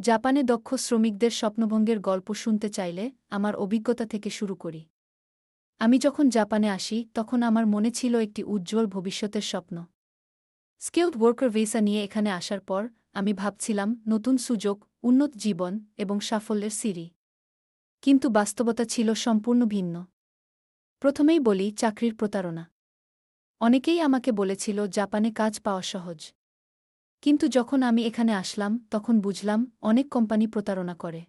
জাপানে দক্ষ শ্রমিকদের স্বপ্নভঙ্গের গল্প শুনতে চাইলে আমার অভিজ্ঞতা থেকে শুরু করি। আমি যখন জাপানে আসি, তখন আমার মনে ছিল একটি উজ্জ্বল ভবিষ্যতের স্বপ্ন। স্কিলড ওয়ার্কার ভিসা নিয়ে এখানে আসার পর, আমি ভাবছিলাম নতুন সুযোগ, উন্নত জীবন এবং সাফল্যের সিঁড়ি। কিন্তু বাস্তবতা ছিল সম্পূর্ণ ভিন্ন। প্রথমেই বলি, চাকরির প্রতারণা। অনেকেই আমাকে বলেছিল, জাপানে কাজ পাওয়া সহজ। কিন্তু যখন আমি এখানে আসলাম, তখন বুঝলাম অনেক কোম্পানি প্রতারণা করে।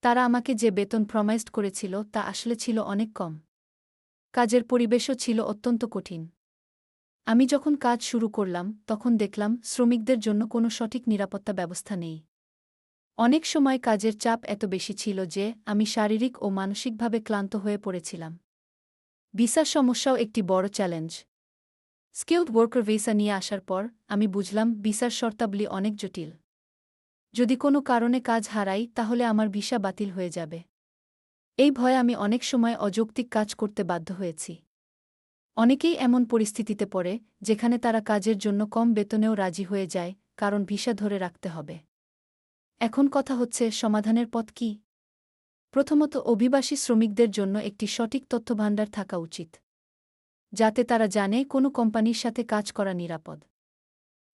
তারা আমাকে যে বেতন প্রমাইজড করেছিল, তা আসলে ছিল অনেক কম। কাজের পরিবেশও ছিল অত্যন্ত কঠিন। আমি যখন কাজ শুরু করলাম, তখন দেখলাম শ্রমিকদের জন্য কোনো সঠিক নিরাপত্তা ব্যবস্থা নেই। অনেক সময় কাজের চাপ এত বেশি ছিল যে, আমি শারীরিক ও মানসিকভাবে ক্লান্ত হয়ে পড়েছিলাম। ভিসার সমস্যাও একটি বড় চ্যালেঞ্জ স্কিলড ওয়ার্কার ভিসা নিয়ে আসার পর আমি বুঝলাম ভিসার শর্তাবলী অনেক জটিল। যদি কোনো কারণে কাজ হারাই, তাহলে আমার ভিসা বাতিল হয়ে যাবে। এই ভয়ে আমি অনেক সময় অযৌক্তিক কাজ করতে বাধ্য হয়েছি। অনেকেই এমন পরিস্থিতিতে পড়ে, যেখানে তারা কাজের জন্য কম বেতনেও রাজি হয়ে যায়, কারণ ভিসা ধরে রাখতে হবে। এখন কথা হচ্ছে, সমাধানের পথ কি? প্রথমত অভিবাসী শ্রমিকদের জন্য একটি সঠিক তথ্যভাণ্ডার থাকা উচিত। যাতে তারা জানে কোনো কোম্পানির সাথে কাজ করা নিরাপদ।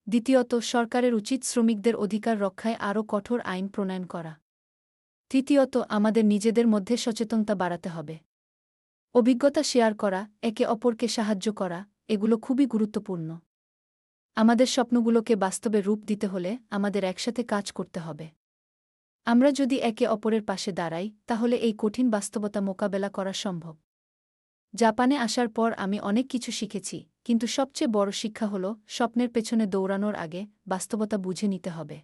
দ্বিতীয়ত, সরকারের উচিত শ্রমিকদের অধিকার রক্ষায় আরও কঠোর আইন প্রণয়ন করা। তৃতীয়ত, আমাদের নিজেদের মধ্যে সচেতনতা বাড়াতে হবে। অভিজ্ঞতা শেয়ার করা, একে অপরকে সাহায্য করা, এগুলো খুবই গুরুত্বপূর্ণ। আমাদের স্বপ্নগুলোকে বাস্তবে রূপ দিতে হলে আমাদের একসাথে কাজ করতে হবে। আমরা যদি একে অপরের পাশে দাঁড়াই, তাহলে এই কঠিন বাস্তবতা মোকাবেলা করা সম্ভব। জাপানে আসার পর আমি অনেক কিছু শিখেছি, কিন্তু সবচেয়ে বড় শিক্ষা হল স্বপ্নের পেছনে দৌড়ানোর আগে বাস্তবতা বুঝে নিতে হবে।